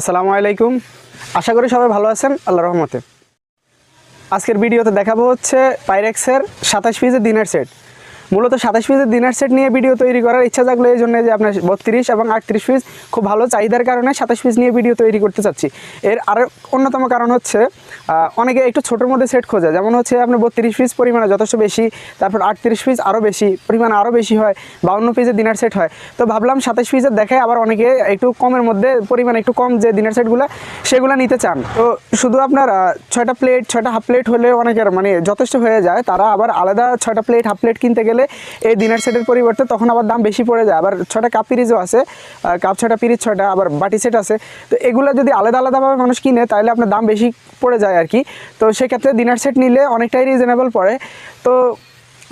আসসালামু আলাইকুম। আশা করি সবাই ভালো আছেন আল্লাহ রহমতে। আজকের ভিডিওতে দেখাবো হচ্ছে পাইরেক্সের সাতাশ পিসের দিনের সেট মূলত সাতাশ পিসের ডিনার সেট নিয়ে ভিডিও তৈরি করার ইচ্ছা থাকল এই জন্য যে আপনার বত্রিশ এবং আটত্রিশ পিস খুব ভালো চাহিদার কারণে সাতাশ পিস নিয়ে ভিডিও তৈরি করতে চাচ্ছি। এর আরও অন্যতম কারণ হচ্ছে অনেকে একটু ছোটোর মধ্যে সেট খোঁজে। যেমন হচ্ছে আপনার বত্রিশ পিস পরিমাণে যথেষ্ট বেশি, তারপর আটত্রিশ পিস আরও বেশি, পরিমাণ আরও বেশি হয়, বাউন্ন পিসের ডিনার সেট হয়। তো ভাবলাম সাতাশ পিসের দেখায় আবার অনেকে একটু কমের মধ্যে পরিমাণ একটু কম যে ডিনার সেটগুলো সেগুলো নিতে চান। তো শুধু আপনার ছয়টা প্লেট ছয়টা হাফ প্লেট হলে অনেকের মানে যথেষ্ট হয়ে যায়। তারা আবার আলাদা ছয়টা প্লেট হাফ প্লেট কিনতে গেলে এই ডিনার সেটের পরিবর্তে তখন আবার দাম বেশি পড়ে যায়। আবার ছটা কাপ পিরিজও আছে কাপ ছটা পিরিজ ছটা আবার বাটি সেট আছে। তো এগুলো যদি আলাদা আলাদাভাবে মানুষ কিনে, তাহলে আপনার দাম বেশি পড়ে যায় আর কি। তো সেক্ষেত্রে ডিনার সেট নিলে অনেকটাই রিজনেবল পড়ে। তো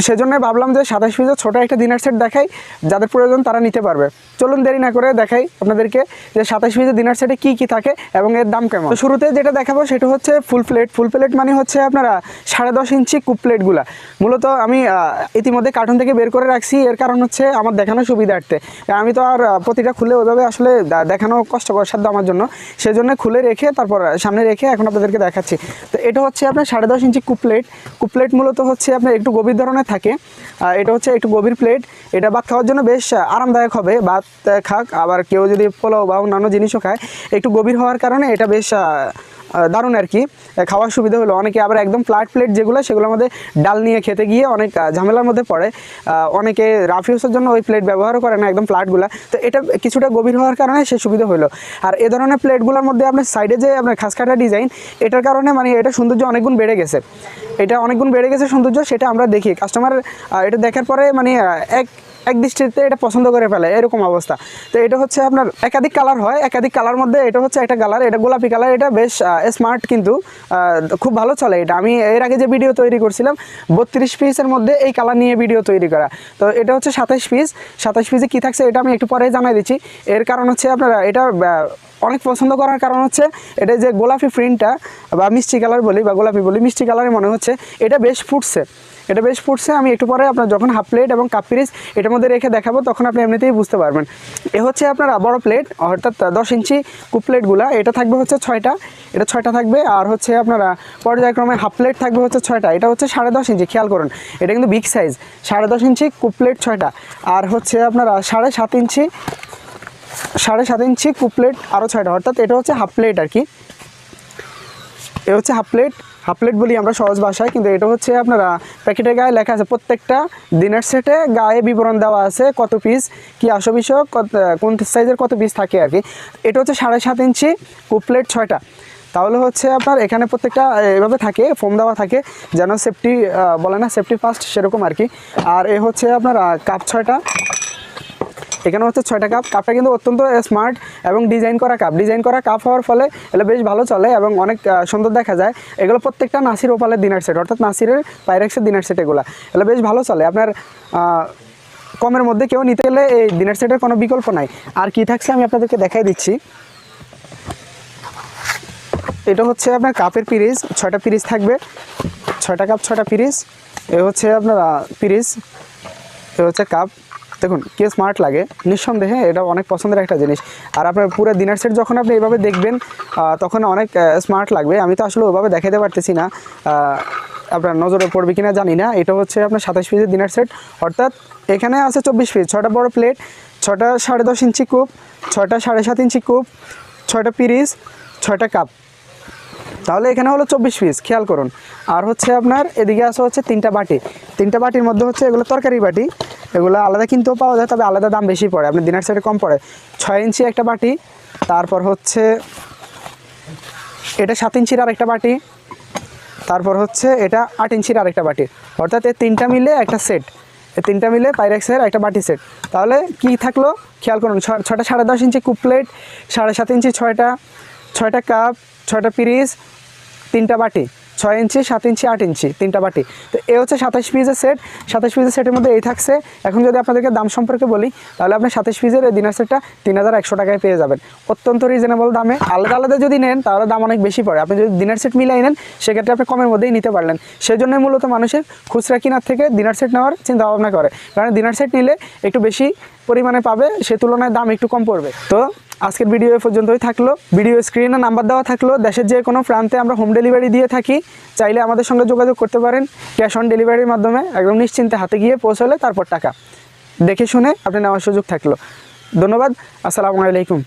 সেজন্য ভাবলাম যে সাতাশ পিসের ছোটো একটা দিনার সেট দেখাই, যাদের প্রয়োজন তারা নিতে পারবে। চলুন দেরি না করে দেখাই আপনাদেরকে যে সাতাশ পিসের দিনার সেটে কী কী থাকে এবং এর দাম কেমন। শুরুতে যেটা দেখাবো সেটা হচ্ছে ফুল প্লেট ফুল প্লেট মানে হচ্ছে আপনারা সাড়ে দশ ইঞ্চি কুপ প্লেটগুলা মূলত আমি ইতিমধ্যে কার্টুন থেকে বের করে রাখছি। এর কারণ হচ্ছে আমার দেখানো সুবিধার্থে। আমি তো আর প্রতিটা খুলে ওইভাবে আসলে দেখানো কষ্টকর সাধ্য আমার জন্য। সেজন্য খুলে রেখে তারপর সামনে রেখে এখন আপনাদেরকে দেখাচ্ছি। তো এটা হচ্ছে আপনার সাড়ে দশ inch coupe plate coupe plate মূলত হচ্ছে আপনার একটু গভীর ধরনের থাকে। এটা হচ্ছে একটু গভীর প্লেট এটা ভাত খাওয়ার জন্য বেশ আরামদায়ক হবে। ভাত খাক। আবার কেউ যদি পোলাও বা অন্যান্য জিনিসও খায়, একটু গভীর হওয়ার কারণে এটা বেশ দারুণ আর কি। খাওয়ার সুবিধা হলো। অনেকে আবার একদম ফ্ল্যাট প্লেট যেগুলো, সেগুলোর মধ্যে ডাল নিয়ে খেতে গিয়ে অনেক ঝামেলার মধ্যে পড়ে। অনেকে রাফিউসের জন্য ওই প্লেট ব্যবহারও করে না, একদম ফ্ল্যাটগুলো তো এটা কিছুটা গভীর হওয়ার কারণে সে সুবিধা হলো। আর এ ধরনের প্লেটগুলোর মধ্যে আপনার সাইডে যে আপনার খাস কাটা ডিজাইন এটার কারণে মানে এটা সৌন্দর্য অনেকগুণ বেড়ে গেছে। এটা অনেকগুণ বেড়ে গেছে সৌন্দর্য, সেটা আমরা দেখি। কাস্টমার এটা দেখার পরে মানে এক এক দৃষ্টিতে এটা পছন্দ করে ফেলে, এরকম অবস্থা। তো এটা হচ্ছে আপনার একাধিক কালার হয়, একাধিক কালার মধ্যে এটা হচ্ছে একটা কালার এটা গোলাপি কালার এটা বেশ স্মার্ট কিন্তু খুব ভালো চলে এটা। আমি এর আগে যে ভিডিও তৈরি করছিলাম, বত্রিশ পিসের মধ্যে এই কালার নিয়ে ভিডিও তৈরি করা। তো এটা হচ্ছে সাতাশ পিস সাতাশ পিসে কী থাকছে এটা আমি একটু পরে জানাই দিচ্ছি। এর কারণ হচ্ছে আপনারা এটা অনেক পছন্দ করার কারণ হচ্ছে এটা যে গোলাপি প্রিন্টটা বা মিষ্টি কালার বলি বা গোলাপি বলি, মিষ্টি কালারে মনে হচ্ছে এটা বেশ ফুটছে। এটা বেশ ফুটছে, আমি একটু পরে আপনার যখন হাফ প্লেট এবং কাপ পিরিচ এটার মধ্যে রেখে দেখাবো, তখন আপনি এমনিতেই বুঝতে পারবেন। এ হচ্ছে আপনার বড় প্লেট অর্থাৎ দশ ইঞ্চি কুপ প্লেটগুলো এটা থাকবে হচ্ছে ছয়টা, এটা ছয়টা থাকবে, আর হচ্ছে আপনারা পর্যায়ক্রমে হাফ প্লেট থাকবে হচ্ছে ছয়টা, এটা হচ্ছে সাড়ে দশ ইঞ্চি, খেয়াল করুন, এটা কিন্তু বিগ সাইজ সাড়ে দশ ইঞ্চি কুপ প্লেট ছয়টা, আর হচ্ছে আপনারা সাড়ে সাত ইঞ্চি সাড়ে সাত ইঞ্চি কুপ প্লেট আরও ছয়টা। অর্থাৎ এটা হচ্ছে হাফ প্লেট আর কি। এ হচ্ছে হাফ প্লেট হাফ প্লেট বলি আমরা সহজ ভাষায়, কিন্তু এটা হচ্ছে আপনারা প্যাকেটের গায়ে লেখা আছে, প্রত্যেকটা দিনের সেটে গায়ে বিবরণ দেওয়া আছে কত পিস কি আসো বিষয় কত, কোন সাইজের কত পিস থাকে আর কি। এটা হচ্ছে সাড়ে সাত ইঞ্চি কুপ প্লেট ছয়টা। তাহলে হচ্ছে আপনার এখানে প্রত্যেকটা এভাবে থাকে ফোম দেওয়া থাকে, যেন সেফটি বলে না সেফটি ফার্স্ট সেরকম আর কি। আর এ হচ্ছে আপনার কাপ ছয়টা। এখানে হচ্ছে ছয়টা কাপ কাপটা কিন্তু অত্যন্ত স্মার্ট এবং ডিজাইন করা কাপ ডিজাইন করা কাপ হওয়ার ফলে এগুলো বেশ ভালো চলে এবং অনেক সুন্দর দেখা যায়। এগুলো প্রত্যেকটা নাসির ওপালের দিনার সেট অর্থাৎ নাসিরের পাইরেক্সের দিনার সেট এগুলো। এগুলো বেশ ভালো চলে। আপনার কমের মধ্যে কেউ নিতে গেলে এই দিনার সেটের কোনো বিকল্প নাই। আর কি থাকছে আমি আপনাদেরকে দেখাই দিচ্ছি। এটা হচ্ছে আপনার কাপের পিরিজ ছয়টা পিরিজ থাকবে। ছয়টা কাপ ছয়টা পিরিজ এ হচ্ছে আপনার পিরিজ এ হচ্ছে কাপ দেখুন, কে স্মার্ট লাগে? নিঃসন্দেহে এটা অনেক পছন্দের একটা জিনিস। আর আপনার পুরো দিনার সেট যখন আপনি এইভাবে দেখবেন তখন অনেক স্মার্ট লাগবে। আমি তো আসলে ওইভাবে দেখাতে পারতেছি না। আপনার নজরে পড়বে কিনা জানি না। এটা হচ্ছে আপনার সাতাশ পিসের দিনার সেট অর্থাৎ এখানে আছে চব্বিশ পিস ছটা বড় প্লেট ছটা সাড়ে দশ ইঞ্চি কূপ ছটা সাড়ে সাত ইঞ্চি কূপ ছয়টা পিরিস ছয়টা কাপ তাহলে এখানে হলো চব্বিশ পিস খেয়াল করুন। আর হচ্ছে আপনার এদিকে আছে হচ্ছে তিনটা বাটি। তিনটা বাটির মধ্যে হচ্ছে এগুলো তরকারি বাটি। এগুলো আলাদা কিনতেও পাওয়া যায়, তবে আলাদা দাম বেশি পড়ে। আপনি দিনার সেটে কম পড়ে। ছয় ইঞ্চি একটা বাটি, তারপর হচ্ছে এটা সাত ইঞ্চির আরেকটা বাটি, তারপর হচ্ছে এটা আট ইঞ্চির আরেকটা বাটি। অর্থাৎ এই তিনটা মিলে একটা সেট এই তিনটা মিলে পাইরেক্সের একটা বাটি সেট তাহলে কি থাকল? খেয়াল করুন ছটা সাড়ে দশ ইঞ্চি কুপ প্লেট সাড়ে সাত ইঞ্চি ছয়টা ছয়টা কাপ ছয়টা পিরিজ তিনটা বাটি। ছয় ইঞ্চি, সাত ইঞ্চি, আট ইঞ্চি, তিনটা বাটি। তো এ হচ্ছে সাতাশ পিসের সেট। সাতাশ পিসের সেটের মধ্যে এই থাকছে। এখন যদি আপনাদেরকে দাম সম্পর্কে বলি, তাহলে আপনি সাতাশ পিসের এই দিনার সেটটা তিন হাজার একশো টাকায় পেয়ে যাবেন। অত্যন্ত রিজনেবল দামে। আলাদা আলাদা যদি নেন, তাহলে দাম অনেক বেশি পড়ে। আপনি যদি দিনার সেট মিলাই নেন, সেক্ষেত্রে আপনি কমের মধ্যেই নিতে পারলেন। সেই জন্যই মূলত মানুষের খুচরা কেনার থেকে দিনার সেট নেওয়ার চিন্তা ভাবনা করে। কারণ দিনার সেট নিলে একটু বেশি পরিমাণে পাবে, সে তুলনায় দাম একটু কম পড়বে। তো আজকের ভিডিও এ পর্যন্তই থাকল। ভিডিও স্ক্রিনে নাম্বার দেওয়া থাকল। দেশের যে কোনো প্রান্তে আমরা হোম ডেলিভারি দিয়ে থাকি। চাইলে আমাদের সঙ্গে যোগাযোগ করতে পারেন। ক্যাশ অন ডেলিভারির মাধ্যমে একদম নিশ্চিন্তে হাতে গিয়ে পৌঁছলে তারপর টাকা। দেখে শুনে আপনি নেওয়ার সুযোগ থাকল। ধন্যবাদ। আসসালামু আলাইকুম।